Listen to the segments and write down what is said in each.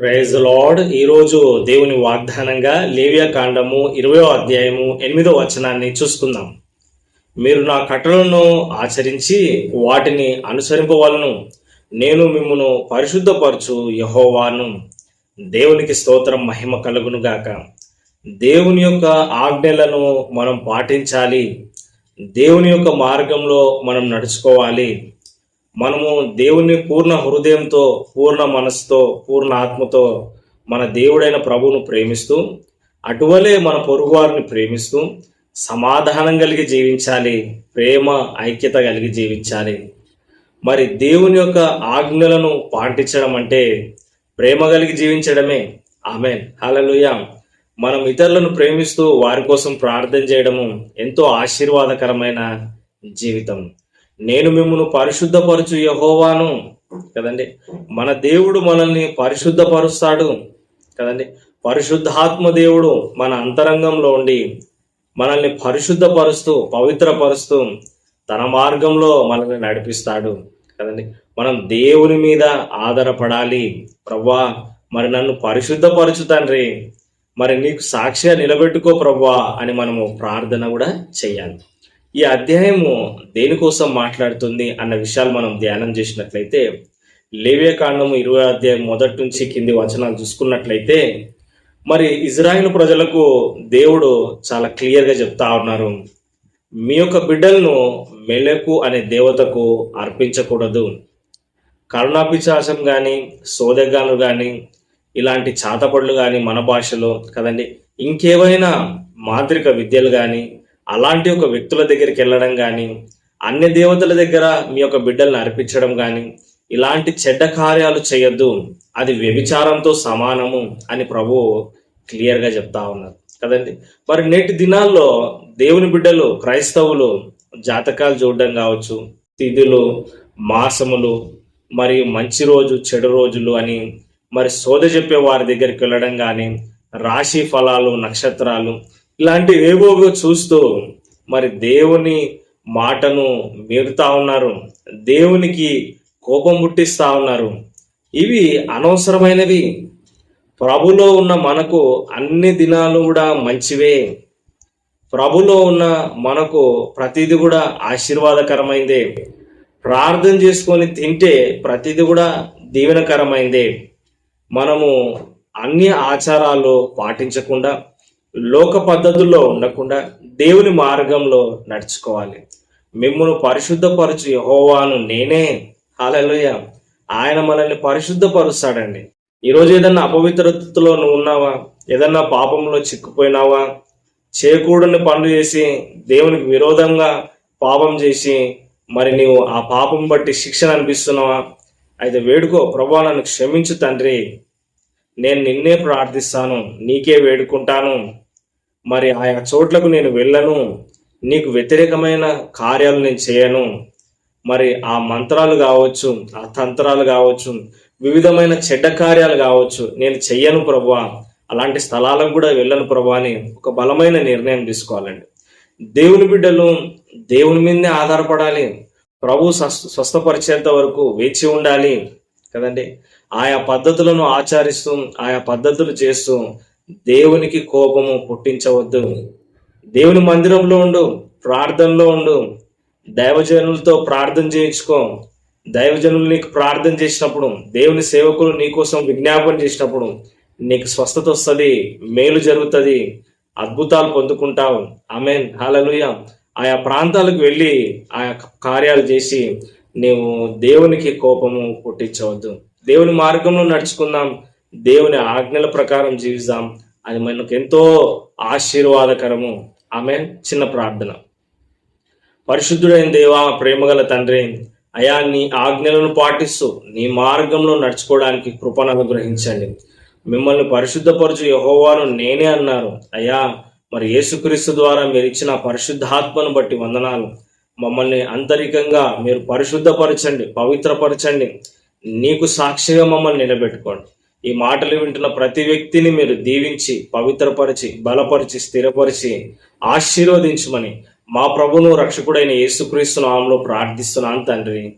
Praise lord ఈరోజు దేవుని వాగ్దానంగా లేవియా కాండము ఇరవయో అధ్యాయము ఎనిమిదో వచనాన్ని చూసుకుందాం. మీరు నా కట్టలను ఆచరించి వాటిని అనుసరింపవలను. నేను మిమ్మను పరిశుద్ధపరచు యహోవాను. దేవునికి స్తోత్రం మహిమ కలుగును గాక. దేవుని యొక్క ఆజ్ఞలను మనం పాటించాలి. దేవుని యొక్క మార్గంలో మనం నడుచుకోవాలి. మనము దేవుని పూర్ణ హృదయంతో పూర్ణ మనసుతో పూర్ణ ఆత్మతో మన దేవుడైన ప్రభువును ప్రేమిస్తూ అటువలే మన పొరుగువారిని ప్రేమిస్తూ సమాధానం కలిగి జీవించాలి ప్రేమ ఐక్యత కలిగి జీవించాలి. మరి దేవుని యొక్క ఆజ్ఞలను పాటించడం అంటే ప్రేమ కలిగి జీవించడమే. ఆమె హలలుయ మనం ఇతరులను ప్రేమిస్తూ వారి కోసం ప్రార్థన చేయడము ఎంతో ఆశీర్వాదకరమైన జీవితం. నేను మిమ్మల్ని పరిశుద్ధపరచు యహోవాను. కదండి? మన దేవుడు మనల్ని పరిశుద్ధపరుస్తాడు. కదండి? పరిశుద్ధాత్మ దేవుడు మన అంతరంగంలో ఉండి మనల్ని పరిశుద్ధపరుస్తూ పవిత్రపరుస్తూ తన మార్గంలో మనల్ని నడిపిస్తాడు. కదండి? మనం దేవుని మీద ఆధారపడాలి. ప్రవ్వా మరి నన్ను పరిశుద్ధపరచు తండ్రి. మరి నీకు సాక్షిగా నిలబెట్టుకో ప్రవ్వా అని మనము ప్రార్థన కూడా చేయాలి. ఈ అధ్యాయము దేనికోసం మాట్లాడుతుంది అన్న విషయాలు మనం ధ్యానం చేసినట్లయితే లేవే కాండము ఇరవై అధ్యాయం మొదటి నుంచి కింది వచనాలు చూసుకున్నట్లయితే మరి ఇజ్రాయిల్ ప్రజలకు దేవుడు చాలా క్లియర్గా చెప్తా ఉన్నారు. మీ యొక్క బిడ్డలను మెలకు అనే దేవతకు అర్పించకూడదు. కరుణాపిచాసం కానీ సోదగాలు కానీ ఇలాంటి చాతపడులు కానీ మన భాషలో కదండి ఇంకేవైనా మాంత్రిక విద్యలు కానీ అలాంటి ఒక వ్యక్తుల దగ్గరికి వెళ్ళడం కానీ అన్ని దేవతల దగ్గర మీ యొక్క బిడ్డల్ని అర్పించడం కానీ ఇలాంటి చెడ్డ కార్యాలు చేయొద్దు. అది వ్యభిచారంతో సమానము అని ప్రభు క్లియర్గా చెప్తా ఉన్నారు. కదండి? మరి నేటి దినాల్లో దేవుని బిడ్డలు క్రైస్తవులు జాతకాలు చూడడం కావచ్చు తిథులు మాసములు మరియు మంచి రోజు చెడు రోజులు అని మరి సోద చెప్పే వారి దగ్గరికి వెళ్ళడం కానీ రాశి ఫలాలు నక్షత్రాలు ఇలాంటి ఏవో చూస్తూ మరి దేవుని మాటను మీరుతా ఉన్నారు. దేవునికి కోపం పుట్టిస్తా ఉన్నారు. ఇవి అనవసరమైనవి. ప్రభులో ఉన్న మనకు అన్ని దినాలు కూడా మంచివే. ప్రభులో ఉన్న మనకు ప్రతిది కూడా ఆశీర్వాదకరమైందే. ప్రార్థన చేసుకొని తింటే ప్రతిది కూడా దీవెనకరమైందే. మనము అన్ని ఆచారాలు పాటించకుండా లోక పద్ధతుల్లో ఉండకుండా దేవుని మార్గంలో నడుచుకోవాలి. మిమ్మల్ని పరిశుద్ధపరచు యహోవాను నేనే. హాలలోయ ఆయన మనల్ని పరిశుద్ధపరుస్తాడండి. ఈరోజు ఏదన్నా అపవిత్రతలో నువ్వు ఉన్నావా? ఏదన్నా పాపంలో చిక్కుపోయినావా? చేయకూడని పనులు చేసి దేవునికి విరోధంగా పాపం చేసి మరి నీవు ఆ పాపం బట్టి శిక్షణ అనిపిస్తున్నావా? అయితే వేడుకో ప్రభా నన్ను క్షమించు తండ్రి. నేను నిన్నే ప్రార్థిస్తాను నీకే వేడుకుంటాను. మరి ఆయా చోట్లకు నేను వెళ్ళను. నీకు వ్యతిరేకమైన కార్యాలు నేను చేయను. మరి ఆ మంత్రాలు కావచ్చు ఆ తంత్రాలు కావచ్చు వివిధమైన చెడ్డ కార్యాలు కావచ్చు నేను చెయ్యను ప్రభా అలాంటి స్థలాలకు కూడా వెళ్ళను ప్రభా అని ఒక బలమైన నిర్ణయం తీసుకోవాలండి. దేవుని బిడ్డలు దేవుని మీదనే ఆధారపడాలి. ప్రభు స్వస్థపరిచేంత వరకు వేచి ఉండాలి కదండి. ఆయా పద్ధతులను ఆచరిస్తూ ఆయా పద్ధతులు చేస్తూ దేవునికి కోపము పుట్టించవద్దు. దేవుని మందిరంలో ఉండు ప్రార్థనలో ఉండు దైవజనులతో ప్రార్థన చేయించుకో. దైవజనులు నీకు ప్రార్థన చేసినప్పుడు దేవుని సేవకులు నీకోసం విజ్ఞాపన చేసినప్పుడు నీకు స్వస్థత వస్తుంది మేలు జరుగుతుంది అద్భుతాలు పొందుకుంటావు. ఆమెన్. హాలలుయ ఆయా ప్రాంతాలకు వెళ్ళి ఆయా కార్యాలు చేసి నీవు దేవునికి కోపము పుట్టించవద్దు. దేవుని మార్గంలో నడుచుకుందాం. దేవుని ఆజ్ఞల ప్రకారం జీవిస్తాం అది మనకు ఎంతో ఆశీర్వాదకరము. ఆమె చిన్న ప్రార్థన. పరిశుద్ధుడైన దేవా ప్రేమగల తండ్రి అయా నీ ఆజ్ఞలను పాటిస్తూ నీ మార్గంలో నడుచుకోవడానికి కృపను అనుగ్రహించండి. మిమ్మల్ని పరిశుద్ధపరచు యహోవాను నేనే అన్నారు. అయ్యా మరి యేసుక్రీస్తు ద్వారా మీరు ఇచ్చిన పరిశుద్ధాత్మను బట్టి వందనాలు. మమ్మల్ని అంతరికంగా మీరు పరిశుద్ధపరచండి పవిత్రపరచండి. నీకు సాక్షిగా మమ్మల్ని నిలబెట్టుకోండి. ఈ మాటలు వింటున్న ప్రతి వ్యక్తిని మీరు దీవించి పవిత్రపరిచి బలపరిచి స్థిరపరిచి ఆశీర్వదించమని మా ప్రభును రక్షకుడైన యేసుక్రీస్తు నామంలో ప్రార్థిస్తున్నాను తండ్రి.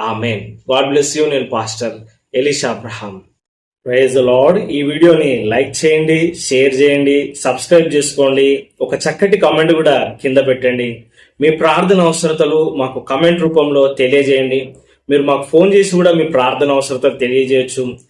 ఆమెన్. God bless you. నేను pastor Elisha Abraham. Praise Lord. ఈ వీడియోని లైక్ చేయండి షేర్ చేయండి సబ్స్క్రైబ్ చేసుకోండి. ఒక చక్కటి కామెంట్ కూడా కింద పెట్టండి. మీ ప్రార్థన అవసరతలు మాకు కమెంట్ రూపంలో తెలియజేయండి. మీరు మాకు ఫోన్ చేసి కూడా మీ ప్రార్థన అవసరతలు తెలియజేయచ్చు.